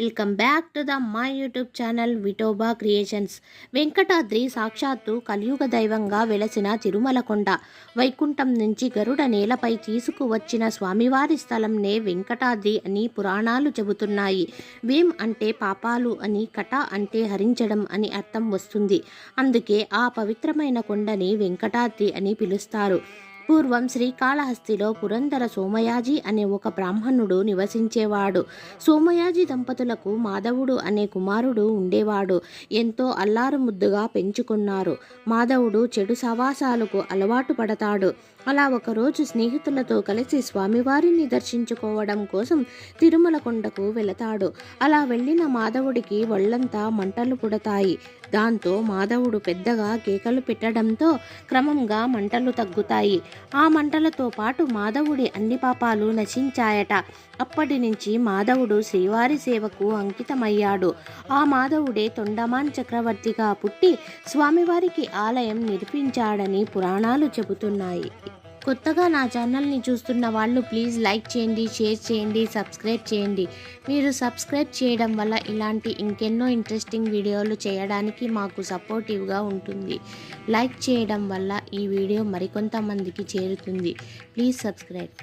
Welcome back to the my YouTube channel Vitoba creations Venkatadri సాక్షాత్తు కలియుగ దైవంగా వెలసిన తిరుమలకొండ వైకుంఠం నుంచి గరుడ నేలపై తీసుకువచ్చిన స్వామివారి స్థలంనే వెంకటాద్రి అని పురాణాలు చెబుతున్నాయి వేం అంటే పాపాలు అని కట అంటే హరించడం అని అర్థం వస్తుంది అందుకే ఆ పవిత్రమైన కొండని వెంకటాద్రి అని పిలుస్తారు పూర్వం శ్రీకాళహస్తిలో పురందర సోమయాజి అనే ఒక బ్రాహ్మణుడు నివసించేవాడు. సోమయాజి దంపతులకు మాధవుడు అనే కుమారుడు ఉండేవాడు. ఎంతో అల్లారు ముద్దుగా పెంచుకున్నారు. మాధవుడు చెడు సవాసాలకు అలవాటు పడతాడు. అలా ఒకరోజు స్నేహితులతో కలిసి స్వామివారిని దర్శించుకోవడం కోసం తిరుమల కొండకు వెళతాడు. అలా వెళ్ళిన మాధవుడికి ఒళ్ళంతా మంటలు పుడతాయి. దాంతో మాధవుడు పెద్దగా కేకలు పెట్టడంతో క్రమంగా మంటలు తగ్గుతాయి. ఆ మంటలతో పాటు మాధవుడి అన్ని పాపాలు నశించాయట. అప్పటి నుంచి మాధవుడు శ్రీవారి సేవకు అంకితమయ్యాడు. ఆ మాధవుడే తొండమాన్ చక్రవర్తిగా పుట్టి స్వామివారికి ఆలయం నిర్మించాడని పురాణాలు చెబుతున్నాయి. కొత్తగా నా ఛానల్ని చూస్తున్న వాళ్ళు ప్లీజ్ లైక్ చేయండి షేర్ చేయండి సబ్స్క్రైబ్ చేయండి. మీరు సబ్స్క్రైబ్ చేయడం వల్ల ఇలాంటి ఇంకెన్నో ఇంట్రెస్టింగ్ వీడియోలు చేయడానికి మాకు సపోర్టివ్గా ఉంటుంది. లైక్ చేయడం వల్ల ఈ వీడియో మరికొంతమందికి చేరుతుంది. Please subscribe.